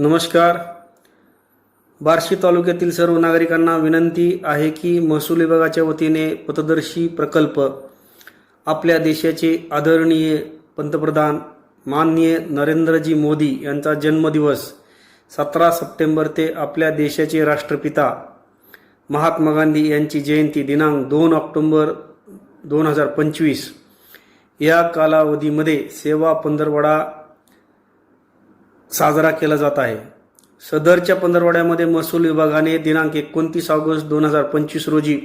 नमस्कार. बार्शी तालुक्यातील सर्व नागरिकांना विनंती आहे की महसूल विभागाच्या वतीने पथदर्शी प्रकल्प आपल्या देशाचे आदरणीय पंतप्रधान माननीय नरेंद्रजी मोदी यांचा जन्मदिवस सतरा सप्टेंबर ते आपल्या देशाचे राष्ट्रपिता महात्मा गांधी यांची जयंती दिनांक दोन ऑक्टोंबर दोन हजार पंचवीस या कालावधीमध्ये सेवा पंधरवडा साजरा केला जात आहे. सदरच्या पंधरवड्यामध्ये महसूल विभागाने दिनांक एकोणतीस ऑगस्ट दोन हजार पंचवीस रोजी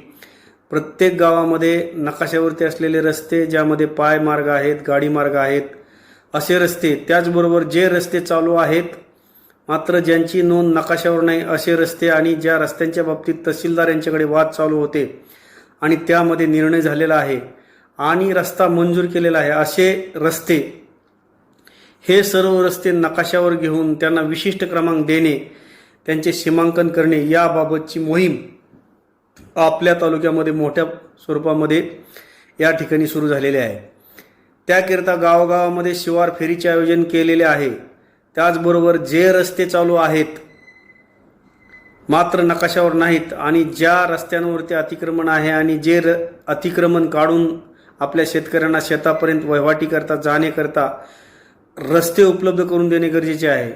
प्रत्येक गावामध्ये नकाशावरती असलेले रस्ते ज्यामध्ये पाय मार्ग आहेत गाडी मार्ग आहेत असे रस्ते त्याचबरोबर जे रस्ते चालू आहेत मात्र ज्यांची नोंद नकाशावर नाही असे रस्ते आणि ज्या रस्त्यांच्या बाबतीत तहसीलदार यांच्याकडे वाद चालू होते आणि त्यामध्ये निर्णय झालेला आहे आणि रस्ता मंजूर केलेला आहे असे रस्ते हे सर्व रस्ते नकाशावर घेऊन त्यांना विशिष्ट क्रमांक देणे त्यांचे सीमांकन करणे याबाबतची मोहीम आपल्या तालुक्यामध्ये मोठ्या स्वरूपामध्ये या ठिकाणी सुरू झालेले आहे. त्याकरिता गावागावामध्ये शिवार फेरीचे आयोजन केलेले आहे. त्याचबरोबर जे रस्ते चालू आहेत मात्र नकाशावर नाहीत आणि ज्या रस्त्यांवरती अतिक्रमण आहे आणि जे र अतिक्रमण काढून आपल्या शेतकऱ्यांना शेतापर्यंत वहिवाटीकरता जाण्याकरता रस्ते उपलब्ध करून देणे गरजेचे आहे.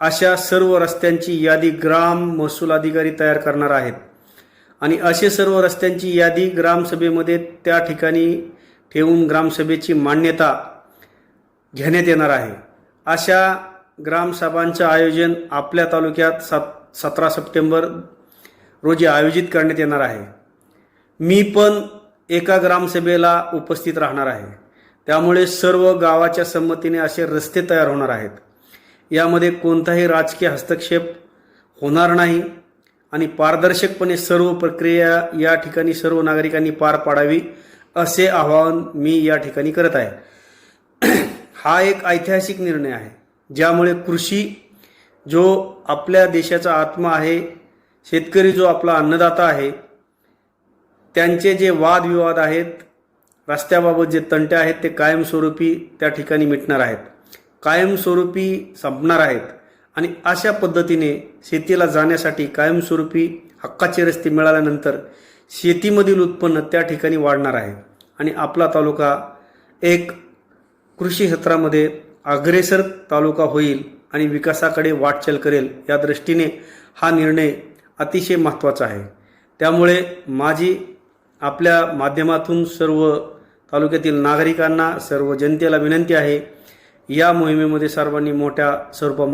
अशा सर्व रस्त्यांची यादी ग्राम महसूल अधिकारी तयार करणार आहेत. आणि असे सर्व रस्त्यांची यादी ग्रामसभेमध्ये त्या ठिकाणी ठेवून ग्रामसभेची मान्यता घेण्यात येणार आहे. अशा ग्रामसभांचं आयोजन आपल्या तालुक्यात सात सतरा सप्टेंबर रोजी आयोजित करण्यात येणार आहे. मी पण एका ग्रामसभेला उपस्थित राहणार आहे. त्यामुळे सर्व गावाच्या संमतीने असे रस्ते तयार होणार आहेत. यामध्ये कोणताही राजकीय हस्तक्षेप होणार नाही आणि पारदर्शकपणे सर्व प्रक्रिया या ठिकाणी सर्व नागरिकांनी पार पाडावी असे आवाहन मी या ठिकाणी करत आहे. हा एक ऐतिहासिक निर्णय आहे ज्यामुळे कृषी जो आपल्या देशाचा आत्मा आहे शेतकरी जो आपला अन्नदाता आहे त्यांचे जे वादविवाद आहेत रस्त्याबाबत जे तंटे आहेत ते कायमस्वरूपी त्या ठिकाणी मिटणार आहेत. कायमस्वरूपी संपणार आहेत. आणि अशा पद्धतीने शेतीला जाण्यासाठी कायमस्वरूपी हक्काचे रस्ते मिळाल्यानंतर शेतीमधील उत्पन्न त्या ठिकाणी वाढणार आहे. आणि आपला तालुका एक कृषी क्षेत्रामध्ये अग्रेसर तालुका होईल आणि विकासाकडे वाटचाल करेल या दृष्टीने हा निर्णय अतिशय महत्त्वाचा आहे. त्यामुळे माझी आपल्या माध्यमातून सर्व तालुक्यातील नागरिकांना सर्व जनतेला विनंती आहे या मोहिमेमध्ये सर्वांनी मोठ्या स्वरूपामध्ये